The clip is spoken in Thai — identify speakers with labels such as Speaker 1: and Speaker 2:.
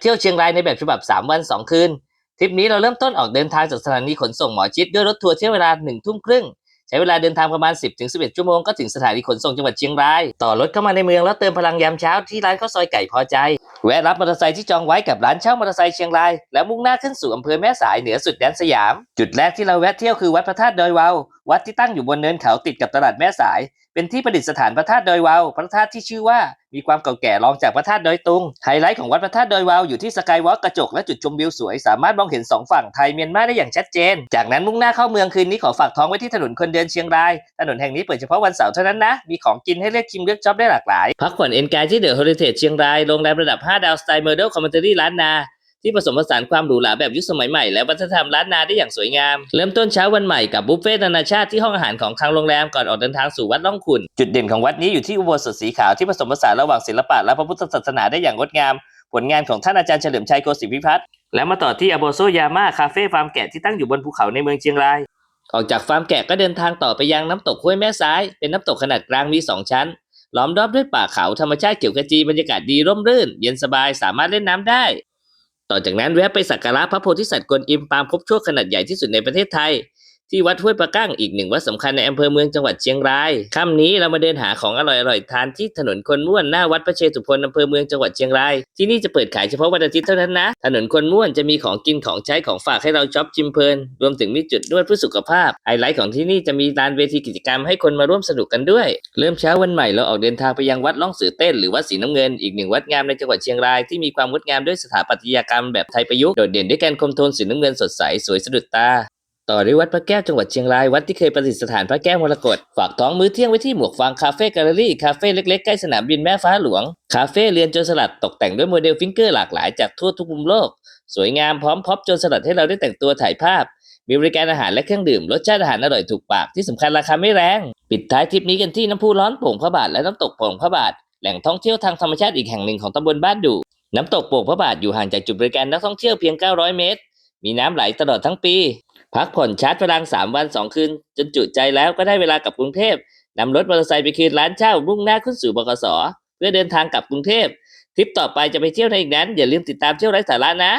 Speaker 1: เที่ยวเชียงรายในแบบฉบับ 3 วัน 2 คืน ทริปนี้เราเริ่มต้นออกเดินทางจากสถานีขนส่งหมอชิดด้วยรถทัวร์เที่ยวเวลา1ทุ่มครึ่งใช้เวลาเดินทางประมาณ 10-11 ชั่วโมงก็ถึงสถานีขนส่งจังหวัดเชียงราย ต่อรถเข้ามาในเมืองแล้วเติมพลังยามเช้าที่ร้านข้าวซอยไก่พอใจ แวะรับมอเตอร์ไซค์ที่จองไว้กับร้านเช่ามอเตอร์ไซค์เชียงราย แล้วมุ่งหน้าขึ้นสู่อำเภอแม่สายเหนือสุดแดนสยาม จุดแรกที่เราแวะเที่ยวคือวัดพระธาตุดอยวาว วัดที่ตั้งอยู่บนเนินเขาติดกับตลาดแม่สาย เป็นที่ประดิษฐานพระธาตุดอยวาว พระธาตุที่ชื่อว่ามีความเก่าแก่รองจากพระธาตุดอยตุง ไฮไลท์ของวัดพระธาตุดอยวาวอยู่ที่สกายวอล์กกระจกและจุดชมวิวสวย สามารถมองเห็นสองฝั่งไทยเมียนมาได้อย่างชัดเจน จากนั้นมุ่งหน้าเข้าเมืองคืนนี้ขอฝากท้องไว้ที่ถนนคนเดินเชียงราย ถนนแห่งนี้เปิดเฉพาะวันเสาร์เท่านั้นนะ มีของกินให้เลือกชิมเลือกช็อปได้หลากหลาย พักผ่อนเอนกายที่เดอะเฮเทจเชียงราย โรงแรมระดับ 5 ดาวสไตล์เมอร์เดลคอมเมนเตอรี่ล้านนา ที่ผสมผสานความหรูหราแบบยุคสมัยใหม่และวัฒนธรรมล้านนาได้อย่างสวยงาม เริ่มต้นเช้าวันใหม่กับบุฟเฟ่ต์นานาชาติที่ห้องอาหารของทางโรงแรมก่อนออกเดินทางสู่วัดล่องขุนจุดเด่นของวัดนี้อยู่ที่อุโบสถสีขาวที่ผสมผสานระหว่างศิลปะและพระพุทธศาสนาได้อย่างงดงาม ผลงานของท่านอาจารย์เฉลิมชัยโกศิวิพัฒน์และมาต่อที่อโบโซยาม่าคาเฟ่ฟาร์มแกะที่ตั้งอยู่บนภูเขาในเมืองเชียงรายออกจากฟาร์มแกะก็เดินทางต่อไปยังน้ำตกห้วยแม่ซ้าย เป็นน้ำตกขนาดกลางมี 2 ชั้น ล้อมรอบด้วยป่าเขาธรรมชาติเขียวขจีบรรยากาศดีร่มรื่น เย็นสบายสามารถเล่นน้ำได้ ต่อจากนั้นแวะไปสักการะพระโพธิสัตว์กวนอิมปางพชั่วขนาดใหญ่ที่สุดในประเทศไทย ที่วัดห้วยประกั้งอีกหนึ่งวัดสำคัญในอำเภอเมืองจังหวัดเชียงรายค่ำนี้เรามาเดินหาของอร่อยๆทานที่ถนนคนม่วนหน้าวัดพระเชตุพนอำเภอเมืองจังหวัดเชียงรายที่นี่จะเปิดขายเฉพาะวันอาทิตย์เท่านั้นนะ ถนนคนม่วนจะมีของกินของใช้ของฝากให้เราช็อปชิมเพลิน รวมถึงมีจุดนวดเพื่อสุขภาพไฮไลท์ของที่นี่จะมีลานเวทีกิจกรรมให้คนมาร่วมสนุกกันด้วย เริ่มเช้าวันใหม่เราออกเดินทางไปยังวัดล่องสือเต้นหรือวัดสีน้ำเงินอีกหนึ่งวัดงามในจังหวัดเชียงรายที่มีความงดงามด้วยสถาปัตยกรรมแบบไทยประยุกต์โดดเด่นด้วยการคมโทนสีน้ำเงินสดใสสวยสะดุดตา ต่อด้วยวัดพระแก้วจังหวัดเชียงราย วัดที่เคยประดิษฐานพระแก้วมรกตฝากท้องมื้อเที่ยงไว้ที่หมวกฟางคาเฟ่แกลเลอรี่คาเฟ่เล็กๆ ใกล้สนามบินแม่ฟ้าหลวง คาเฟ่เรียนโจรสลัดตกแต่งด้วยโมเดลฟิงเกอร์หลากหลายจากทั่วทุกมุมโลก สวยงามพร้อมพร็อพโจรสลัดให้เราได้แต่งตัวถ่ายภาพ มีบริการอาหารและเครื่องดื่มรสชาติอาหารอร่อยถูกปากที่สำคัญราคาไม่แรง ปิดท้ายทริปนี้กันที่น้ำพุร้อนโป่งพระบาทและน้ำตกโป่งพระบาทแหล่งท่องเที่ยวทางธรรมชาติอีกแห่งหนึ่งของตำบลบ้านดูน้ำตกโป่งพระบาทอยู่ห่างจากจุดบริการนักท่องเที่ยวเพียง 900 เมตร มีน้ำไหลตลอดทั้งปี พักผ่อนชาร์จพลังสามวันสองคืน จนจุใจแล้วก็ได้เวลากับกรุงเทพนำรถมอเตอร์ไซค์ไปคืนร้านเช่ามุ่งหน้าขึ้นสู่บกสเพื่อเดินทางกลับกรุงเทพทริปต่อไปจะไปเที่ยวไหนอีกนั้น อย่าลืมติดตามเที่ยวไร้สาระนะ